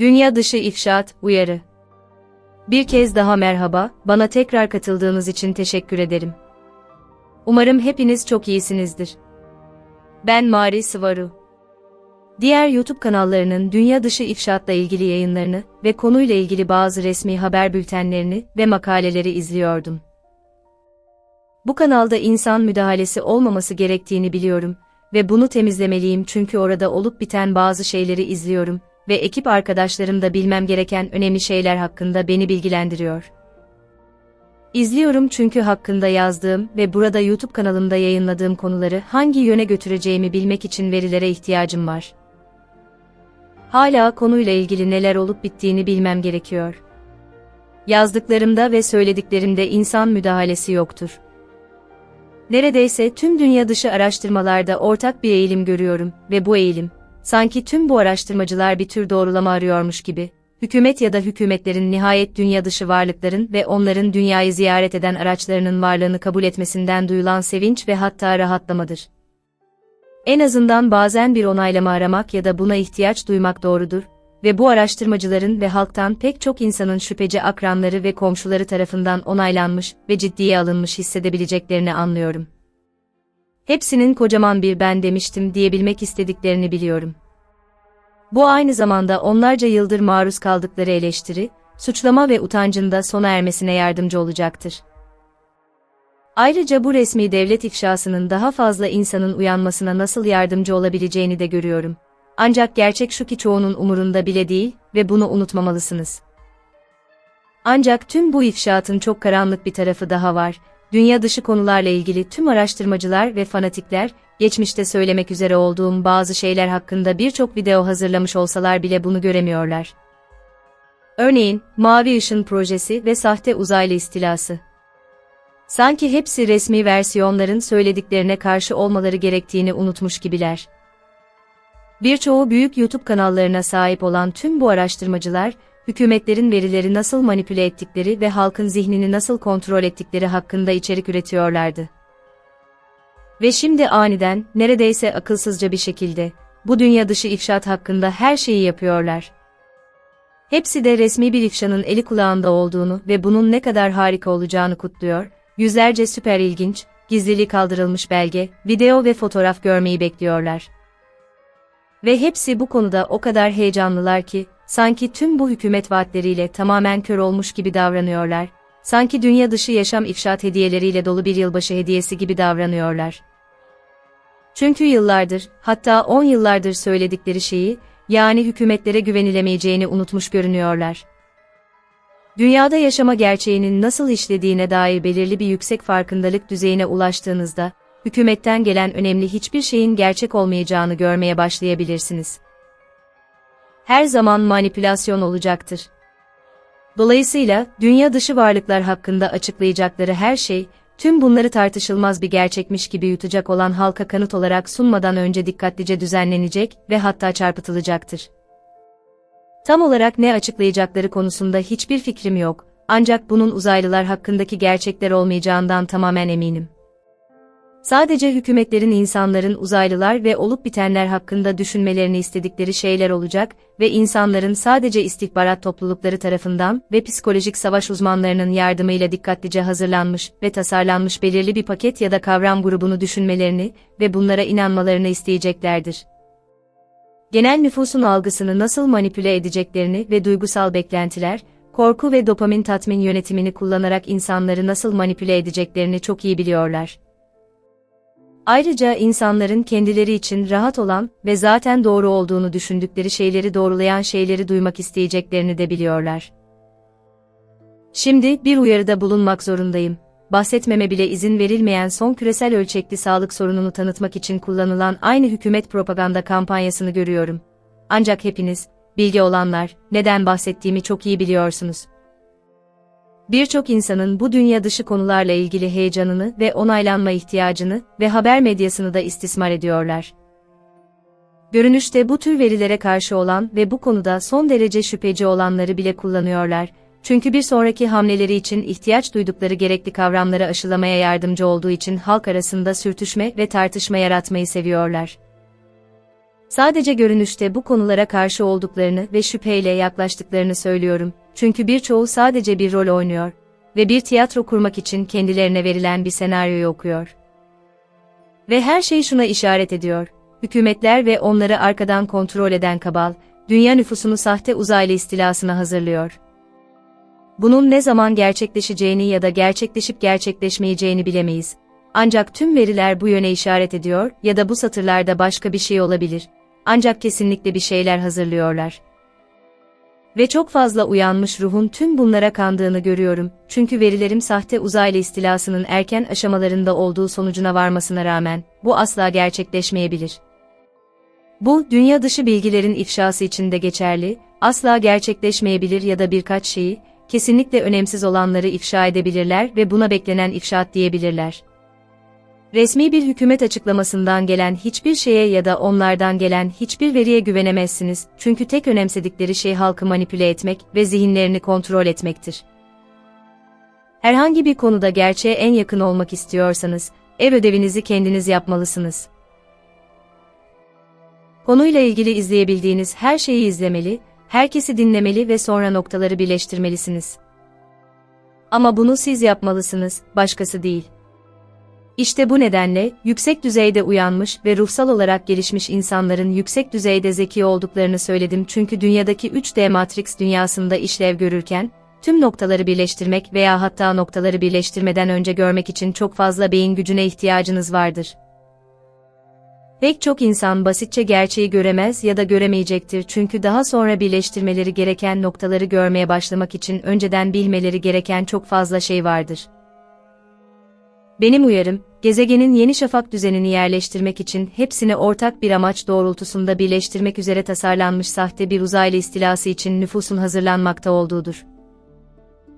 Dünya dışı ifşaat, uyarı. Bir kez daha merhaba, bana tekrar katıldığınız için teşekkür ederim. Umarım hepiniz çok iyisinizdir. Ben Mari Sıvaru. Diğer YouTube kanallarının dünya dışı ifşaatla ilgili yayınlarını ve konuyla ilgili bazı resmi haber bültenlerini ve makaleleri izliyordum. Bu kanalda insan müdahalesi olmaması gerektiğini biliyorum ve bunu temizlemeliyim çünkü orada olup biten bazı şeyleri izliyorum ve ekip arkadaşlarım da bilmem gereken önemli şeyler hakkında beni bilgilendiriyor. İzliyorum çünkü hakkında yazdığım ve burada YouTube kanalımda yayınladığım konuları hangi yöne götüreceğimi bilmek için verilere ihtiyacım var. Hala konuyla ilgili neler olup bittiğini bilmem gerekiyor. Yazdıklarımda ve söylediklerimde insan müdahalesi yoktur. Neredeyse tüm dünya dışı araştırmalarda ortak bir eğilim görüyorum ve bu eğilim, sanki tüm bu araştırmacılar bir tür doğrulama arıyormuş gibi, hükümet ya da hükümetlerin nihayet dünya dışı varlıkların ve onların dünyayı ziyaret eden araçlarının varlığını kabul etmesinden duyulan sevinç ve hatta rahatlamadır. En azından bazen bir onaylama aramak ya da buna ihtiyaç duymak doğrudur ve bu araştırmacıların ve halktan pek çok insanın şüpheci akranları ve komşuları tarafından onaylanmış ve ciddiye alınmış hissedebileceklerini anlıyorum. Hepsinin kocaman bir ben demiştim diyebilmek istediklerini biliyorum. Bu aynı zamanda onlarca yıldır maruz kaldıkları eleştiri, suçlama ve utancında sona ermesine yardımcı olacaktır. Ayrıca bu resmi devlet ifşasının daha fazla insanın uyanmasına nasıl yardımcı olabileceğini de görüyorum. Ancak gerçek şu ki çoğunun umurunda bile değil ve bunu unutmamalısınız. Ancak tüm bu ifşaatın çok karanlık bir tarafı daha var. Dünya dışı konularla ilgili tüm araştırmacılar ve fanatikler, geçmişte söylemek üzere olduğum bazı şeyler hakkında birçok video hazırlamış olsalar bile bunu göremiyorlar. Örneğin, Mavi Işın Projesi ve sahte uzaylı istilası. Sanki hepsi resmi versiyonların söylediklerine karşı olmaları gerektiğini unutmuş gibiler. Birçoğu büyük YouTube kanallarına sahip olan tüm bu araştırmacılar, hükümetlerin verileri nasıl manipüle ettikleri ve halkın zihnini nasıl kontrol ettikleri hakkında içerik üretiyorlardı. Ve şimdi aniden, neredeyse akılsızca bir şekilde, bu dünya dışı ifşaat hakkında her şeyi yapıyorlar. Hepsi de resmi bir ifşanın eli kulağında olduğunu ve bunun ne kadar harika olacağını kutluyor, yüzlerce süper ilginç, gizliliği kaldırılmış belge, video ve fotoğraf görmeyi bekliyorlar. Ve hepsi bu konuda o kadar heyecanlılar ki, sanki tüm bu hükümet vaatleriyle tamamen kör olmuş gibi davranıyorlar, sanki dünya dışı yaşam ifşaat hediyeleriyle dolu bir yılbaşı hediyesi gibi davranıyorlar. Çünkü yıllardır, hatta 10 yıllardır söyledikleri şeyi, yani hükümetlere güvenilemeyeceğini unutmuş görünüyorlar. Dünyada yaşama gerçeğinin nasıl işlediğine dair belirli bir yüksek farkındalık düzeyine ulaştığınızda, hükümetten gelen önemli hiçbir şeyin gerçek olmayacağını görmeye başlayabilirsiniz. Her zaman manipülasyon olacaktır. Dolayısıyla, dünya dışı varlıklar hakkında açıklayacakları her şey, tüm bunları tartışılmaz bir gerçekmiş gibi yutacak olan halka kanıt olarak sunmadan önce dikkatlice düzenlenecek ve hatta çarpıtılacaktır. Tam olarak ne açıklayacakları konusunda hiçbir fikrim yok, ancak bunun uzaylılar hakkındaki gerçekler olmayacağından tamamen eminim. Sadece hükümetlerin insanların uzaylılar ve olup bitenler hakkında düşünmelerini istedikleri şeyler olacak ve insanların sadece istihbarat toplulukları tarafından ve psikolojik savaş uzmanlarının yardımıyla dikkatlice hazırlanmış ve tasarlanmış belirli bir paket ya da kavram grubunu düşünmelerini ve bunlara inanmalarını isteyeceklerdir. Genel nüfusun algısını nasıl manipüle edeceklerini ve duygusal beklentiler, korku ve dopamin tatmin yönetimini kullanarak insanları nasıl manipüle edeceklerini çok iyi biliyorlar. Ayrıca insanların kendileri için rahat olan ve zaten doğru olduğunu düşündükleri şeyleri doğrulayan şeyleri duymak isteyeceklerini de biliyorlar. Şimdi bir uyarıda bulunmak zorundayım. Bahsetmeme bile izin verilmeyen son küresel ölçekli sağlık sorununu tanıtmak için kullanılan aynı hükümet propaganda kampanyasını görüyorum. Ancak hepiniz, bilgi olanlar, neden bahsettiğimi çok iyi biliyorsunuz birçok insanın bu dünya dışı konularla ilgili heyecanını ve onaylanma ihtiyacını ve haber medyasını da istismar ediyorlar. Görünüşte bu tür verilere karşı olan ve bu konuda son derece şüpheci olanları bile kullanıyorlar. Çünkü bir sonraki hamleleri için ihtiyaç duydukları gerekli kavramları aşılamaya yardımcı olduğu için halk arasında sürtüşme ve tartışma yaratmayı seviyorlar. Sadece görünüşte bu konulara karşı olduklarını ve şüpheyle yaklaştıklarını söylüyorum. Çünkü birçoğu sadece bir rol oynuyor ve bir tiyatro kurmak için kendilerine verilen bir senaryoyu okuyor. Ve her şey şuna işaret ediyor. Hükümetler ve onları arkadan kontrol eden kabal, dünya nüfusunu sahte uzaylı istilasına hazırlıyor. Bunun ne zaman gerçekleşeceğini ya da gerçekleşip gerçekleşmeyeceğini bilemeyiz. Ancak tüm veriler bu yöne işaret ediyor ya da bu satırlarda başka bir şey olabilir. Ancak kesinlikle bir şeyler hazırlıyorlar. Ve çok fazla uyanmış ruhun tüm bunlara kandığını görüyorum. Çünkü verilerim sahte uzaylı istilasının erken aşamalarında olduğu sonucuna varmasına rağmen bu asla gerçekleşmeyebilir. Bu, dünya dışı bilgilerin ifşası için de geçerli, asla gerçekleşmeyebilir ya da birkaç şeyi, kesinlikle önemsiz olanları ifşa edebilirler ve buna beklenen ifşaat diyebilirler. Resmi bir hükümet açıklamasından gelen hiçbir şeye ya da onlardan gelen hiçbir veriye güvenemezsiniz çünkü tek önemsedikleri şey halkı manipüle etmek ve zihinlerini kontrol etmektir. Herhangi bir konuda gerçeğe en yakın olmak istiyorsanız, ev ödevinizi kendiniz yapmalısınız. Konuyla ilgili izleyebildiğiniz her şeyi izlemeli, herkesi dinlemeli ve sonra noktaları birleştirmelisiniz. Ama bunu siz yapmalısınız, başkası değil. İşte bu nedenle, yüksek düzeyde uyanmış ve ruhsal olarak gelişmiş insanların yüksek düzeyde zeki olduklarını söyledim çünkü dünyadaki 3D Matrix dünyasında işlev görürken, tüm noktaları birleştirmek veya hatta noktaları birleştirmeden önce görmek için çok fazla beyin gücüne ihtiyacınız vardır. Pek çok insan basitçe gerçeği göremez ya da göremeyecektir çünkü daha sonra birleştirmeleri gereken noktaları görmeye başlamak için önceden bilmeleri gereken çok fazla şey vardır. Benim uyarım, gezegenin yeni şafak düzenini yerleştirmek için hepsini ortak bir amaç doğrultusunda birleştirmek üzere tasarlanmış sahte bir uzaylı istilası için nüfusun hazırlanmakta olduğudur.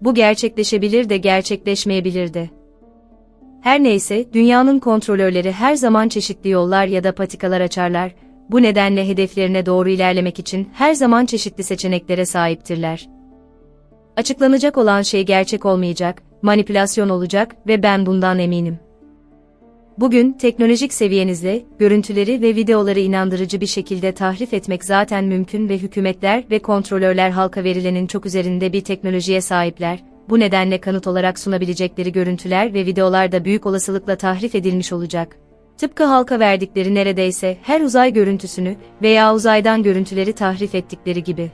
Bu gerçekleşebilir de gerçekleşmeyebilir de. Her neyse, dünyanın kontrolörleri her zaman çeşitli yollar ya da patikalar açarlar, bu nedenle hedeflerine doğru ilerlemek için her zaman çeşitli seçeneklere sahiptirler. Açıklanacak olan şey gerçek olmayacak, manipülasyon olacak ve ben bundan eminim. Bugün teknolojik seviyenizle görüntüleri ve videoları inandırıcı bir şekilde tahrif etmek zaten mümkün ve hükümetler ve kontrolörler halka verilenin çok üzerinde bir teknolojiye sahipler. Bu nedenle kanıt olarak sunabilecekleri görüntüler ve videolar da büyük olasılıkla tahrif edilmiş olacak. Tıpkı halka verdikleri neredeyse her uzay görüntüsünü veya uzaydan görüntüleri tahrif ettikleri gibi.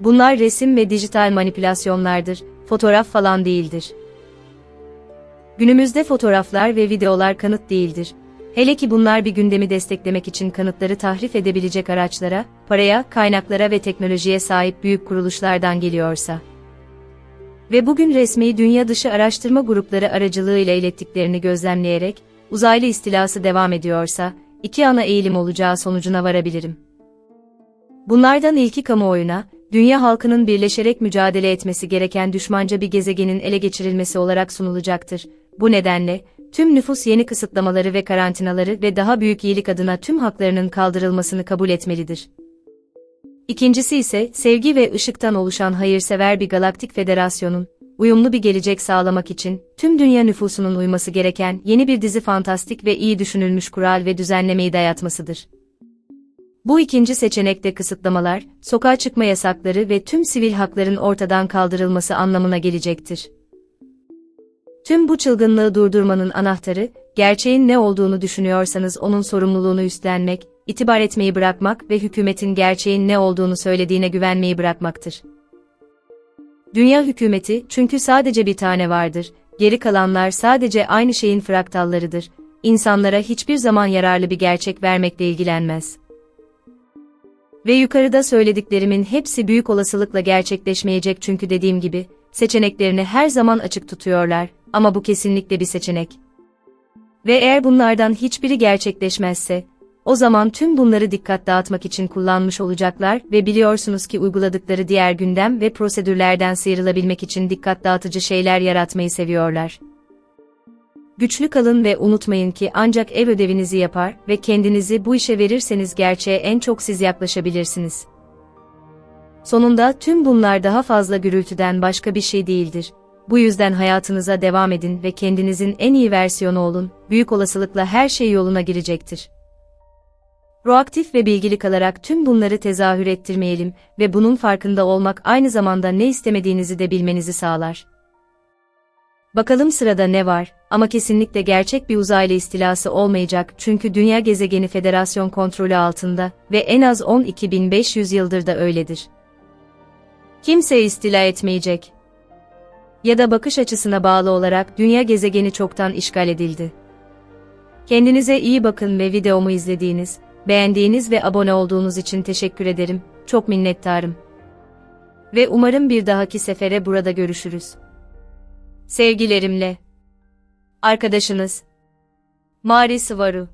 Bunlar resim ve dijital manipülasyonlardır, fotoğraf falan değildir. Günümüzde fotoğraflar ve videolar kanıt değildir. Hele ki bunlar bir gündemi desteklemek için kanıtları tahrif edebilecek araçlara, paraya, kaynaklara ve teknolojiye sahip büyük kuruluşlardan geliyorsa. Ve bugün resmi dünya dışı araştırma grupları aracılığıyla ilettiklerini gözlemleyerek, uzaylı istilası devam ediyorsa, iki ana eğilim olacağı sonucuna varabilirim. Bunlardan ilki kamuoyuna, dünya halkının birleşerek mücadele etmesi gereken düşmanca bir gezegenin ele geçirilmesi olarak sunulacaktır. Bu nedenle, tüm nüfus yeni kısıtlamaları ve karantinaları ve daha büyük iyilik adına tüm haklarının kaldırılmasını kabul etmelidir. İkincisi ise sevgi ve ışıktan oluşan hayırsever bir galaktik federasyonun, uyumlu bir gelecek sağlamak için tüm dünya nüfusunun uyması gereken yeni bir dizi fantastik ve iyi düşünülmüş kural ve düzenlemeyi dayatmasıdır. Bu ikinci seçenekte kısıtlamalar, sokağa çıkma yasakları ve tüm sivil hakların ortadan kaldırılması anlamına gelecektir. Tüm bu çılgınlığı durdurmanın anahtarı, gerçeğin ne olduğunu düşünüyorsanız onun sorumluluğunu üstlenmek, itibar etmeyi bırakmak ve hükümetin gerçeğin ne olduğunu söylediğine güvenmeyi bırakmaktır. Dünya hükümeti çünkü sadece bir tane vardır, geri kalanlar sadece aynı şeyin fraktallarıdır, insanlara hiçbir zaman yararlı bir gerçek vermekle ilgilenmez. Ve yukarıda söylediklerimin hepsi büyük olasılıkla gerçekleşmeyecek çünkü dediğim gibi, seçeneklerini her zaman açık tutuyorlar, ama bu kesinlikle bir seçenek. Ve eğer bunlardan hiçbiri gerçekleşmezse, o zaman tüm bunları dikkat dağıtmak için kullanmış olacaklar ve biliyorsunuz ki uyguladıkları diğer gündem ve prosedürlerden sıyrılabilmek için dikkat dağıtıcı şeyler yaratmayı seviyorlar. Güçlü kalın ve unutmayın ki ancak ev ödevinizi yapar ve kendinizi bu işe verirseniz gerçeğe en çok siz yaklaşabilirsiniz. Sonunda tüm bunlar daha fazla gürültüden başka bir şey değildir. Bu yüzden hayatınıza devam edin ve kendinizin en iyi versiyonu olun, büyük olasılıkla her şey yoluna girecektir. Proaktif ve bilgili kalarak tüm bunları tezahür ettirmeyelim ve bunun farkında olmak aynı zamanda ne istemediğinizi de bilmenizi sağlar. Bakalım sırada ne var ama kesinlikle gerçek bir uzaylı istilası olmayacak çünkü Dünya gezegeni Federasyon kontrolü altında ve en az 12.500 yıldır da öyledir. Kimse istila etmeyecek. Ya da bakış açısına bağlı olarak Dünya gezegeni çoktan işgal edildi. Kendinize iyi bakın ve videomu izlediğiniz, beğendiğiniz ve abone olduğunuz için teşekkür ederim. Çok minnettarım. Ve umarım bir dahaki sefere burada görüşürüz. Sevgilerimle. Arkadaşınız. Mari Sıvaru